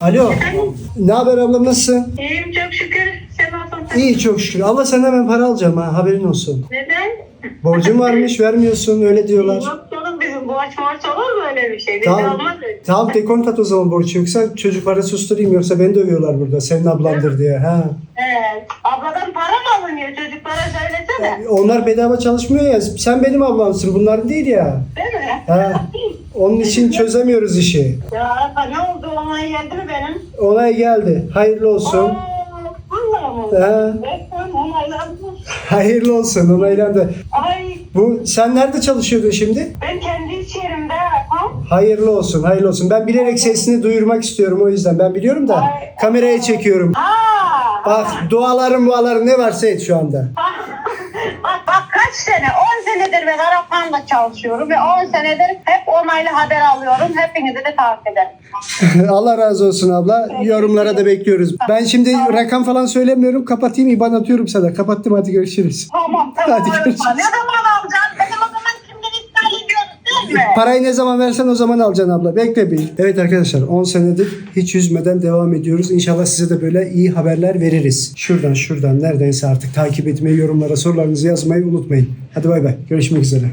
Alo. Ne haber ablam nasılsın? İyiyim çok şükür. Sen nasılsın? İyi çok şükür. Abla senden ben para alacağım ha haberin olsun. Neden? Borcum varmış vermiyorsun öyle diyorlar. Yok canım bizim borç borç olur mu öyle bir şey? Bize Tamam. olmaz öyle. Tamam dekont at o zaman borç yoksa çocukları susturayım yoksa beni dövüyorlar burada senin ablandır diye. Ha. Evet. Abladan para mı alınıyor çocuklara söylesene. Onlar bedava çalışmıyor ya. Sen benim ablamsın bunların değil ya. Değil mi? Ha. Onun için çözemiyoruz işi. Ya ne oldu ona geldi mi benim? Olay geldi. Hayırlı olsun. Aa? Ha. Onaylanmış. Hayırlı olsun onaylandı. Ay Bu sen nerede çalışıyordun şimdi? ben kendi iş yerimde yapam. Hayırlı olsun, hayırlı olsun. Ben bilerek sesini duyurmak istiyorum o yüzden. Ben biliyorum da Ay. kameraya çekiyorum. Aa, Bak dualarım dualarım ne varsa et şu anda. Bak bak kaç sene 10 senedir ben Araphan'da çalışıyorum ve 10 senedir hep onaylı haber alıyorum. Hepinizi de takip ederim. Allah razı olsun abla. Yorumlara da bekliyoruz. Ben şimdi rakam falan söylemiyorum. Kapatayım IBAN atıyorum sana. Kapattım hadi görüşürüz. Tamam tamam. Hadi görüşürüz. Ne zaman alacaksın? Benim o zaman kimden iptal ediyoruz değil mi? Parayı ne zaman versen o zaman alacaksın abla. Bekle bir. Evet arkadaşlar 10 senedir hiç yüzmeden devam ediyoruz. İnşallah size de böyle iyi haberler veririz. Şuradan şuradan neredeyse artık takip etmeyi, yorumlara sorularınızı yazmayı unutmayın. Hadi bay bay. Görüşmek üzere.